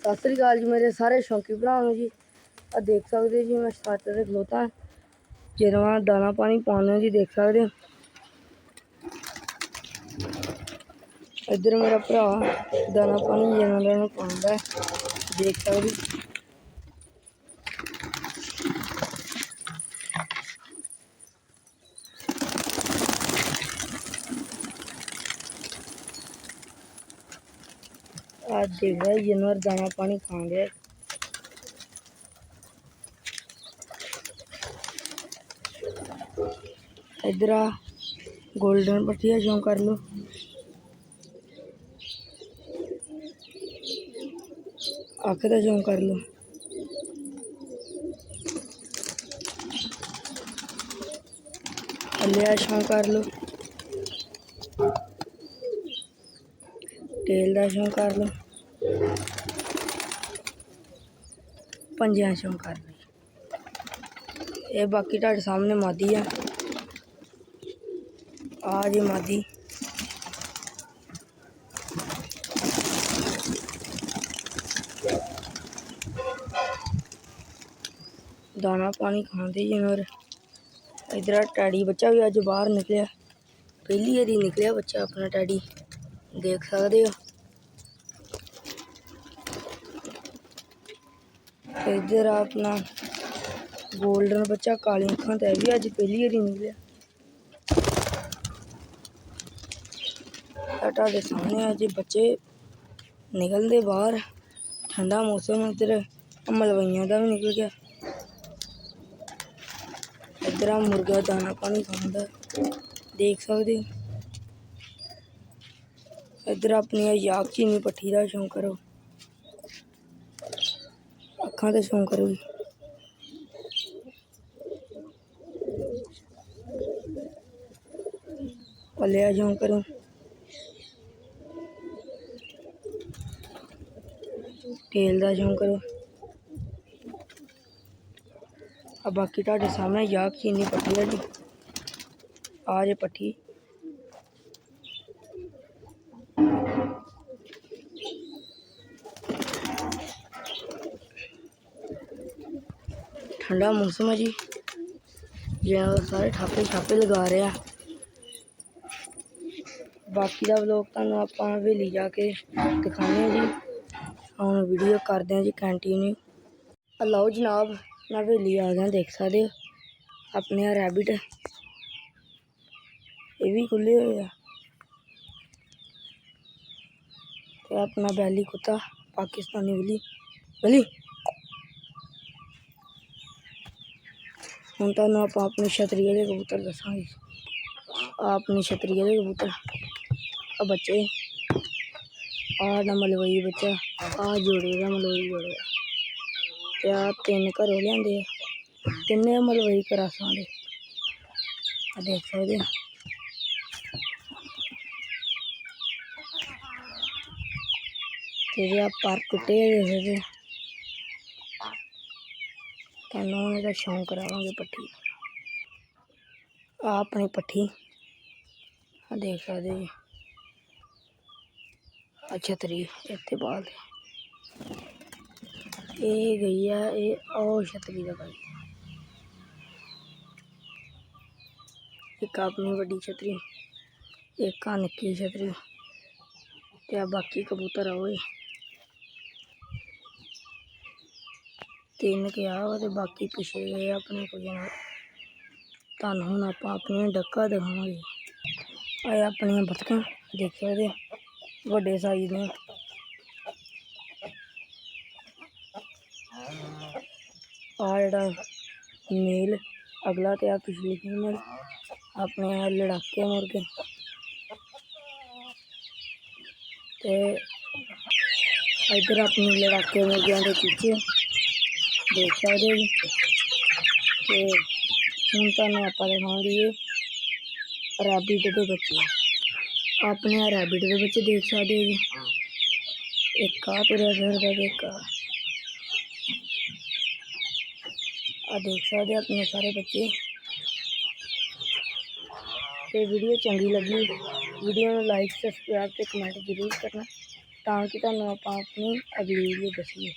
ਸਤਿ ਸ੍ਰੀ ਅਕਾਲ ਜੀ ਮੇਰੇ ਸਾਰੇ ਸ਼ੌਂਕੀ ਭਰਾ ਨੂੰ ਜੀ। ਆ ਦੇਖ ਸਕਦੇ ਜੀ, ਮੈਂ ਸਟਾਰਟਰ ਤੇ ਖਲੋਤਾ। ਜਦੋਂ ਦਾਣਾ ਪਾਣੀ ਪਾਉਂਦੇ ਜੀ, ਦੇਖ ਸਕਦੇ ਹੋ। ਇੱਧਰ ਮੇਰਾ ਭਰਾ ਦਾਣਾ ਪਾਣੀ ਜਾਨਵਰਾਂ ਨੂੰ ਪਾਉਂਦਾ ਦੇਖ ਸਕਦੇ आज देख रहा है जानवर दाना पानी खा गया इधर गोल्डन पटिया जम कर लो। अख तो जम कर लो। लिया छाँ कर लो। ਤੇਲ ਦਾ ਸ਼ੌਂ ਕਰ ਲਓ ਪੰਜਿਆਂ ਸ਼ੌਂ ਕਰ ਲਓ ਇਹ ਬਾਕੀ ਤੁਹਾਡੇ ਸਾਹਮਣੇ ਮਾਦੀ ਆ ਆ ਜੀ ਮਾਦੀ ਦਾਣਾ ਪਾਣੀ ਖਾਂਦੇ ਜਾਨਵਰ ਇਧਰ ਆ ਟੈਡੀ ਬੱਚਾ ਵੀ ਅੱਜ ਬਾਹਰ ਨਿਕਲਿਆ ਪਹਿਲੀ ਵਾਰੀ ਨਿਕਲਿਆ ਬੱਚਾ ਆਪਣਾ ਟੈਡੀ ਦੇਖ ਸਕਦੇ ਹੋ। ਇਧਰ ਆਪਣਾ ਗੋਲਡਨ ਬੱਚਾ, ਕਾਲੀਆਂ ਅੱਖਾਂ ਤੇ ਇਹ ਵੀ, ਅੱਜ ਪਹਿਲੀ ਵਾਰੀ ਨਿਕਲਿਆ ਆ ਤੁਹਾਡੇ ਸਾਹਮਣੇ ਅੱਜ ਬੱਚੇ ਨਿਕਲਦੇ ਬਾਹਰ, ਠੰਡਾ ਮੌਸਮ, ਇੱਧਰ ਮਲਵਈਆਂ ਦਾ ਵੀ ਨਿਕਲ ਗਿਆ। ਇੱਧਰ ਆ ਮੁਰਗਾ ਦਾਣਾ ਪਾਣੀ ਖਾਂਦਾ, ਦੇਖ ਸਕਦੇ ਹੋ। ਇੱਧਰ ਆਪਣੀ ਆ ਯਾਕ ਚੀਨੀ ਪੱਠੀ ਦਾ ਸ਼ੌਂਕ ਕਰੋ ਅੱਖਾਂ ਤੇ ਸ਼ੌਂਕ ਕਰੋ ਜੀ ਪੱਲਿਆ ਸ਼ੌਂਕ ਕਰੋ ਤੇਲ ਦਾ ਸ਼ੌਂਕ ਕਰੋ ਆ ਬਾਕੀ ਤੁਹਾਡੇ ਸਾਹਮਣੇ ਯਾਕ ਚੀਨੀ ਪੱਠੀ ਹੈ ਜੀ ਆ ਜੇ ਪੱਠੀ ਠੰਡਾ ਮੌਸਮ ਹੈ ਜੀ ਜਿਹੜਾ ਸਾਰੇ ਠਾਪੇ ਛਾਪੇ ਲਗਾ ਰਿਹਾ ਬਾਕੀ ਦਾ ਵਲੋਗ ਤੁਹਾਨੂੰ ਆਪਾਂ ਹਵੇਲੀ ਜਾ ਕੇ ਦਿਖਾਉਂਦੇ ਹਾਂ ਜੀ ਹੁਣ ਵੀਡੀਓ ਕਰਦੇ ਹਾਂ ਜੀ ਕੰਟੀਨਿਊ ਲਓ ਜਨਾਬ ਮੈਂ ਹਵੇਲੀ ਆ ਗਿਆ ਦੇਖ ਸਕਦੇ ਹੋ ਆਪਣੇ ਆ ਰੈਬਿਟ ਇਹ ਵੀ ਖੁੱਲੇ ਹੋਏ ਆ ਤੇ ਆਪਣਾ ਬੈਲੀ ਕੁੱਤਾ ਪਾਕਿਸਤਾਨੀ ਬਲੀ ਬਲੀ ਹੁਣ ਤੁਹਾਨੂੰ ਆਪਾਂ ਆਪਣੇ ਛਤਰੀਏ ਦੇ ਕਬੂਤਰ ਦੱਸਾਂਗੇ ਆ ਆਪਣੇ ਛਤਰੀਏ ਦੇ ਕਬੂਤਰ ਆ ਬੱਚੇ ਆ ਨਾ ਮਲਵਈ ਬੱਚਾ ਆ ਜੋੜੇ ਦਾ ਮਲਵਈ ਜੋੜੇ ਦਾ ਤੇ ਆ ਤਿੰਨ ਘਰੋਂ ਲਿਆਂਦੇ ਆ ਤਿੰਨੇ ਮਲਵਈ ਕਰਾਸਾਂ ਦੇ ਆ ਦੇਖ ਸਕਦੇ ਆ तेरे आप पार्क तो शौक करावे पट्ठी आ अपनी पट्ठी हाँ, देख सकते जी अच्छा तरीक इतने बाल ये गई है, ये और छतरी का भाई एक अपनी बड़ी छतरी, एक निकी छतरी। बाकी कबूतर आओ ਤਿੰਨ ਕਿਹਾ ਵਾ ਤੇ ਬਾਕੀ ਪਿਛੇ ਗਏ ਆਪਣੇ ਕੁਝ ਨਾਲ ਤੁਹਾਨੂੰ ਹੁਣ ਆਪਾਂ ਆਪਣੀਆਂ ਡੱਕਾ ਦਿਖਾਵਾਂਗੇ। ਆ ਆਪਣੀਆਂ ਬਤਕਾਂ ਦੇਖ ਸਕਦੇ ਵੱਡੇ ਸਾਈਜ਼ ਨੇ। ਆ ਜਿਹੜਾ ਮੇਲ, ਅਗਲਾ ਤੇ ਆ ਪਿਛਲੀ ਫੀਮੇਲ, ਆਪਣੇ ਆ ਲੜਾਕੇ ਮੁਰਗੇ ਤੇ ਇੱਧਰ ਆਪਣੇ ਲੜਾਕੇ ਮੁਰਗਿਆਂ ਦੇ ਚੀਚੇ। ਦੇਖ ਸਕਦੇ ਹੋ ਜੀ ਤੇ ਹੁਣ ਤੁਹਾਨੂੰ ਆਪਾਂ ਦਿਖਾਉਂਗੇ ਰੈਬਿਟ ਦੇ ਬੱਚੇ ਆਪਣੇ ਆ ਰੈਬਿਟ ਦੇ ਬੱਚੇ ਦੇਖ ਸਕਦੇ ਹੋ ਜੀ ਇੱਕ ਆ ਤੁਰਿਆ ਫਿਰਦਾ ਤੇ ਇੱਕ ਆ ਆ ਦੇਖ ਸਕਦੇ ਹੋ ਆਪਣੇ ਸਾਰੇ ਬੱਚੇ ਤੇ ਵੀਡੀਓ ਚੰਗੀ ਲੱਗੀ ਵੀਡੀਓ ਨੂੰ ਲਾਈਕ ਸਬਸਕ੍ਰਾਈਬ ਤੇ ਕਮੈਂਟ ਜ਼ਰੂਰ ਕਰਨਾ ਤਾਂ ਕਿ ਤੁਹਾਨੂੰ ਆਪਾਂ ਆਪਣੀ ਅਗਲੀ ਵੀਡੀਓ ਦੱਸੀਏ